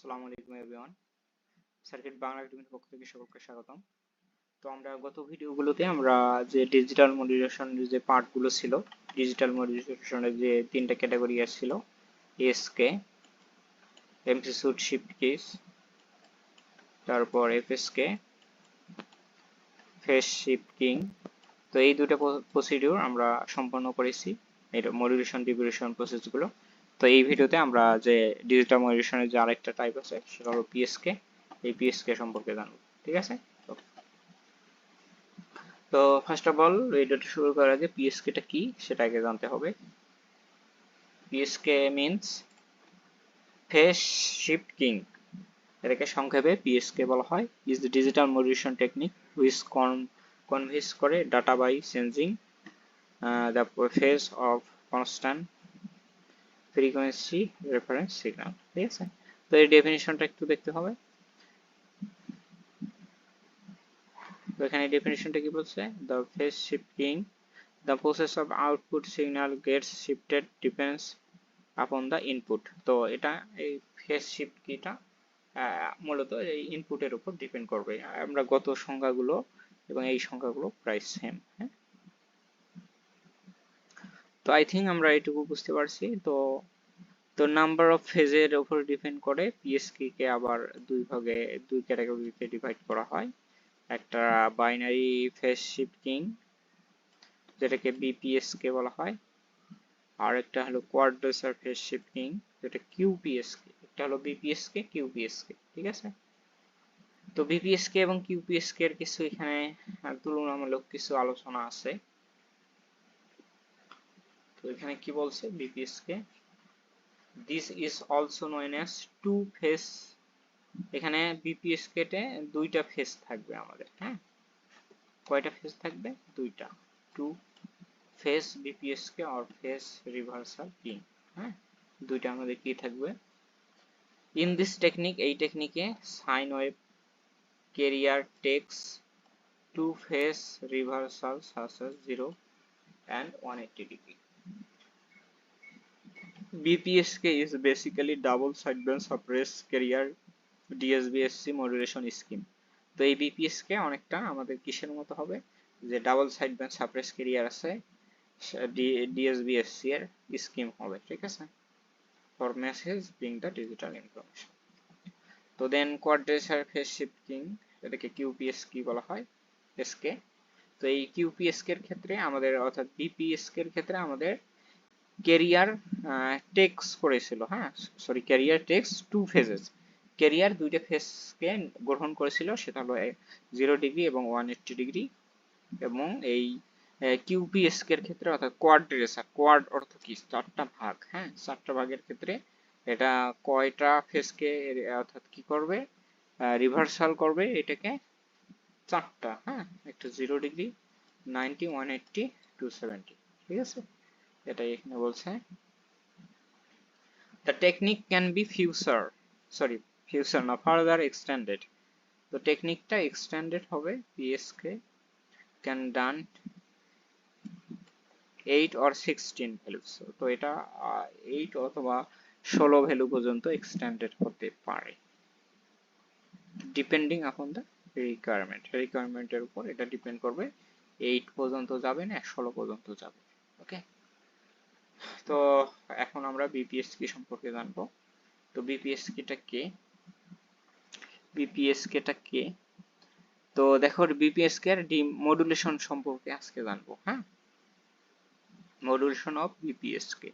আসসালামু আলাইকুম everyone. Circuit Bangla একাডেমির পক্ষ থেকে সকলকে স্বাগতম। তো আমরা গত ভিডিওগুলোতে আমরা যে ডিজিটাল মডিউলেশনের যে পার্টগুলো ছিল ডিজিটাল মডিউলেশনের যে তিনটা ক্যাটাগরি আসছিল এসকে এমসি সুট শিফট কিস তারপর এফএসকে ফেস শিফটিং তো এই দুটো প্রসিডিউর আমরা সম্পন্ন করেছি এটা মডিউলেশন ডিভিউশন প্রসেসগুলো তো এই ভিডিওতে আমরা যে ডিজিটাল মডিউলেশনের যে আরেকটা টাইপ আছে, সেটা হলো পিএসকে এই পিএসকে সম্পর্কে জানব, ঠিক আছে? তো ফার্স্ট অফ অল ভিডিওটা শুরু করার আগে পিএসকে টা কি, সেটা আগে জানতে হবে। PSK means phase shift keying এটাকে সংক্ষেপে পিএসকে বলা হয়। Is the digital modulation technique which conveys করে data by changing the phase of constant frequency reference signal ঠিক আছে? তো এই ডেফিনিশনটা একটু দেখতে হবে। তো এখানে ডেফিনিশনটা কি বলছে? The phase shifting the process of output signal gets shifted depends upon the input তো এটা এই ফেস শিফট কিটা মূলত এই ইনপুটের উপর ডিপেন্ড করবে। আমরা গত সংখ্যাগুলো এবং এই সংখ্যাগুলো প্রায় সেম হ্যাঁ? তো আই থিঙ্ক আমরা এটুকু বুঝতে পারছি। তো তো নাম্বার অফ ফেজের উপর ডিপেন্ড করে পিএসকে কে আবার দুই ভাগে, দুই ক্যাটাগরিতে ডিভাইড করা হয়। একটা বাইনারি ফেজ শিফটিং যেটাকে বিপিএসকে বলা হয়। আর একটা হলো কোয়াড্রেসার ফেজ শিফটিং যেটা কিউপিএসকে একটা হলো বিপিএসকে কিউপিএসকে ঠিক আছে? তো বিপিএসকে এবং কিউপিএসকে এর কিছু এখানে তুলনামূলক কিছু আলোচনা আছে। তো এখানে কি বলছে? BPSK this is also known as two phase এখানে বিপিএস কেটে দুইটা ফেস থাকবে আমাদের হ্যাঁ? কয়টা ফেস থাকবে? দুইটা। টু ফেস বিপিএস কে আর ফেস রিভার্সাল কিং হ্যাঁ? দুইটা আমাদের কি থাকবে? ইন দিস টেকনিক এই টেকনিকে sine wave carrier takes two phase reversal such as zero and one eighty degree BPSK is basically double sideband suppress carrier DSBSC modulation scheme. তো এই BPSK অনেকটা আমাদের কিসের মতো হবে? যে ডাবল সাইডব্যান্ড সাপ্রেস ক্যারিয়ার আছে DSBSC এর স্কিম হবে, ঠিক আছে? For message being the digital information তো দেন কোয়াড্রেচার ফেস শিফটিং এটাকে কিউপিএস কি বলা হয় এসকে তো এই কিউপিএসকে এর ক্ষেত্রে আমাদের, অর্থাৎ বিপিএসকে এর ক্ষেত্রে আমাদের ক্যারিয়ার টেক্স করেছিল হ্যাঁ? Sorry carrier takes two phases carrier দুইটা ফেজকে গ্রহণ করেছিল, সেটা হলো জিরো ডিগ্রি এবং ওয়ান এইটটি ডিগ্রি এবং এই কিউপিএসক এর ক্ষেত্রে অর্থাৎ কোয়াড রেসার কোয়াড অর্থ কি? চারটা ভাগ হ্যাঁ? চারটা ভাগের ক্ষেত্রে এটা কয়টা ফেজকে অর্থাৎ কি করবে? রিভার্সাল করবে, এটাকে চারটা হ্যাঁ? একটা zero degree ninety one eighty two seventy ঠিক আছে? এটাই এখানে বলছে। The technique can be future, sorry, future না further extended. তো টেকনিকটা এক্সটেন্ডেড হবে psk can done 8 or 16 values তো এটা 8 অথবা 16 ভ্যালু পর্যন্ত এক্সটেন্ডেড হতে পারে। ডিপেন্ডিং আপন দ্য রিকোয়ারমেন্ট রিকোয়ারমেন্টের উপর এটা ডিপেন্ড করবে 8 পর্যন্ত যাবে না 16 পর্যন্ত যাবে ওকে তো এখন আমরা বিপিএস কি সম্পর্কে জানব। তো বিপিএস কিটা কে? বিপিএস কেটা কে? তো দেখো বিপিএস কে আর মডুলেশন সম্পর্কে আজকে জানব হ্যাঁ? মডুলেশন অফ বিপিএস কে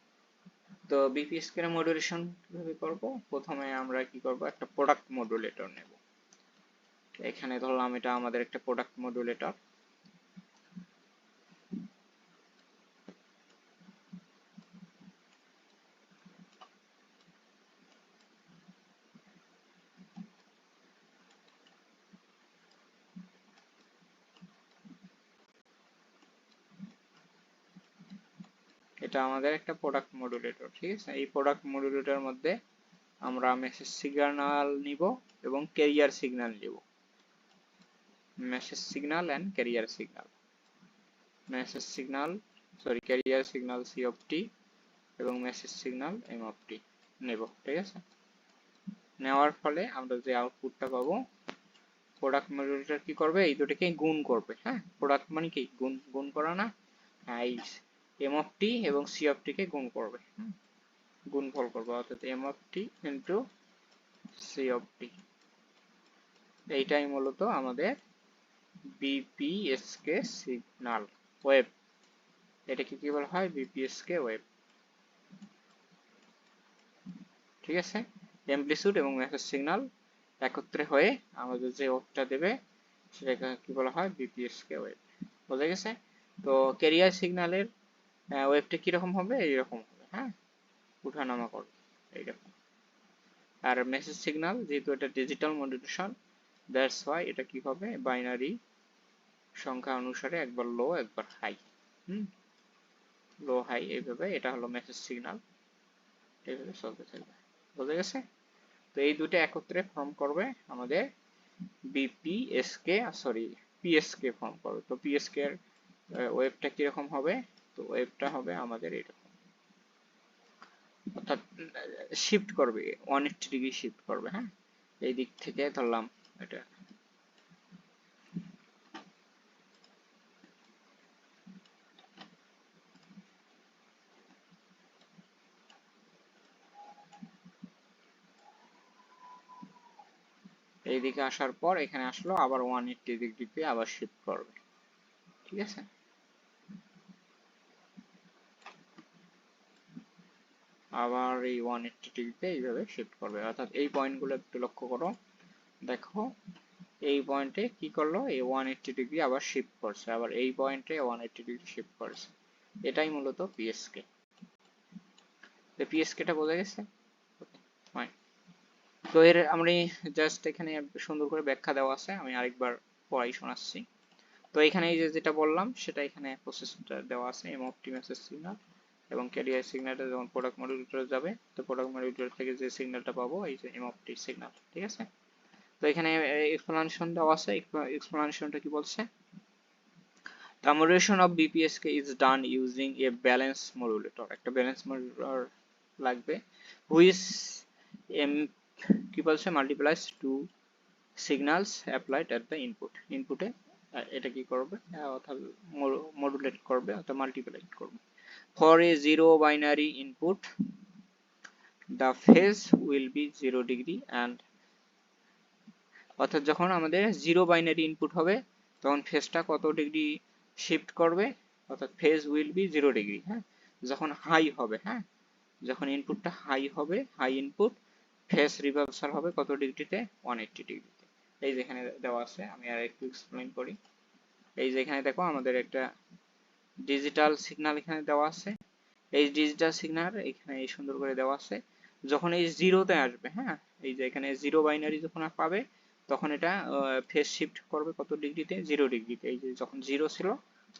তো বিপিএস এর মডুলেশন কীভাবে করব? প্রথমে আমরা কি করব? একটা প্রোডাক্ট মডুলেটর নেব। এখানে ধরলাম এটা আমাদের একটা প্রোডাক্ট মডুলেটর এটা আমাদের একটা প্রোডাক্ট মডুলেটর ঠিক আছে? এই প্রোডাক্ট মডুলেটর মধ্যে আমরা মেসেজ সিগন্যাল নিব এবং ক্যারিয়ার সিগন্যাল নিব। Message signal and carrier signal message signal sorry carrier signal C of T এবং message signal M of T নেব, ঠিক আছে? নেওয়ার ফলে আমরা যে আউটপুটটা পাবো প্রোডাক্ট মডিউলটা কি করবে? এই দুটোকে গুণ করবে হ্যাঁ? প্রোডাক্ট মানে কি? গুণ গুণ করা না? হ্যাঁ এম অফ টি এবং সি অফ টি কে গুণ করবে। গুণফল করবে, অর্থাৎ M of T into C of T এইটাই মূলত আমাদের বিপিএসকে সিগনাল ওয়েব এটাকে কি বলা হয়? বিপিএসকে ওয়েব ঠিক আছে? অ্যাম্পলিটিউড এবং মেসেজ সিগন্যাল একত্রে হয়ে আমাদের যে ওয়েবটা দেবে, সেটাকে কি বলা হয়? বিপিএসকে ওয়েব বোঝা গেছে? তো ক্যারিয়ার সিগন্যালের ওয়েবটা কীরকম হবে? এইরকম হবে হ্যাঁ? উঠানামা করবে এইরকম। আর মেসেজ সিগন্যাল যেহেতু এটা ডিজিটাল মডিউলেশন দ্যাটস ওয়াই এটা কি হবে? বাইনারি সংখ্যা অনুসারে একবার লো একবার হাই হুম? লো হাই এইভাবে এটা হলো মেসেজ সিগন্যাল এইভাবে চলতে থাকবে। বোঝা গেছে? তো এই দুটো একত্রে ফর্ম করবে আমাদের বিপিএসকে সরি পিএসকে ফর্ম করবে। তো পিএসকে এর ওয়েবটা কীরকম হবে? তো ওয়েবটা হবে আমাদের এরকম। অর্থাৎ শিফট করবে এইটটি ডিগ্রি শিফট করবে হ্যাঁ? এই দিক থেকে ধরলাম এটা। এইদিকে আসার পর এখানে আসলো, আবার ওয়ান এইটটি ডিগ্রিতে আবার শিফট করবে। ঠিক আছে? আবার এই ওয়ান এইটটি ডিগ্রিতে এইভাবে শিফট করবে। অর্থাৎ এই পয়েন্টগুলো একটু লক্ষ্য করো। দেখো, এই পয়েন্টে কি করল? এই ওয়ান এইটটি ডিগ্রি আবার শিফট করছে। আবার এই পয়েন্টে ওয়ান এইটটি ডিগ্রি শিফট করছে। এটাই মূলত পিএসকে পিএসকেটা বোঝা গেছে? তো এর আমি জাস্ট এখানে সুন্দর করে ব্যাখ্যা দেওয়া আছে। আমি আরেকবার পড়াই শোনাচ্ছি। তো এখানে এই যে যেটা বললাম, সেটা এখানে প্রসেসটা দেওয়া আছে এম অপটিমাইজের সিগন্যাল এবং ক্যারিয়ার সিগন্যালটা যখন প্রোডাক্ট মডিউলটারে যাবে, তো প্রোডাক্ট মডিউলটার থেকে যে সিগন্যালটা পাবো, এই যে এম অপটি সিগন্যাল ঠিক আছে? তো এখানে এক্সপ্লানেশন দেওয়া আছে। এক্সপ্লানেশনটা কি বলছে? Commutation of BPSK is done using a balance modulator. একটা balance modulator লাগবে, which m, কি বলছে? Multiplies two signals applied at the input ইনপুটে এটা কি করবে? অর্থাৎ মডুলেট করবে, অর্থাৎ মাল্টিপ্লাই করবে। For a zero binary input the phase will be zero degree and অর্থাৎ যখন আমাদের জিরো বাইনারি ইনপুট হবে, তখন ফেজটা কত ডিগ্রি শিফট করবে? অর্থাৎ phase will be zero degree হ্যাঁ? যখন হাই হবে হ্যাঁ? যখন ইনপুটটা হাই হবে হাই ইনপুট ফেস রিভার্সাল হবে কত ডিগ্রিতে ওয়ান এইটটি ডিগ্রিতে এই যেখানে দেওয়া আছে, আমি আর একটু এক্সপ্লেন করি। এই যে এখানে দেখো, আমাদের একটা ডিজিটাল সিগন্যাল এখানে দেওয়া আছে। এই ডিজিটাল সিগন্যাল এখানে এই সুন্দর করে দেওয়া আছে। যখন এই জিরোতে আসবে হ্যাঁ? এই যে এখানে জিরো বাইনারি যখন পাবে, তখন এটা ফেস শিফট করবে কত ডিগ্রিতে? জিরো ডিগ্রিতে। এই যে যখন জিরো ছিল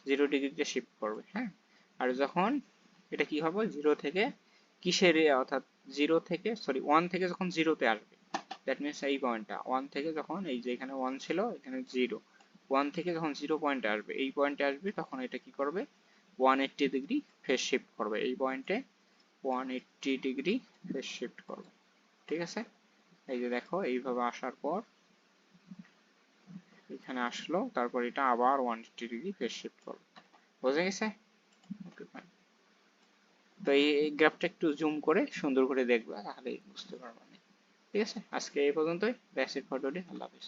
জিরো ডিগ্রিতে শিফট করবে হ্যাঁ? আর যখন এটা কি হবে? জিরো থেকে কিসের অর্থাৎ জিরো থেকে সরি ওয়ান থেকে যখন জিরোতে আসবে দ্যাট মিনস এই পয়েন্টটা ওয়ান থেকে যখন এই যে এখানে ওয়ান ছিল, এখানে জিরো ওয়ান থেকে যখন জিরো পয়েন্টে আসবে, এই পয়েন্টে আসবে, তখন এটা কি করবে? One eighty degree phase shift করবে। এই পয়েন্টে one eighty degree phase shift করবে। ঠিক আছে? এই যে দেখো, এইভাবে আসার পর এখানে আসলো, তারপর এটা আবার one eighty degree phase shift করবে। বোঝা গেছে? তো এই গ্রাফটা একটু জুম করে, সুন্দর করে দেখবা তাহলে বুঝতে পারবা ঠিক আছে? আজকে এই পর্যন্তই। দ্যাটস ইট ফর টুডে আল্লাহ হাফেজ।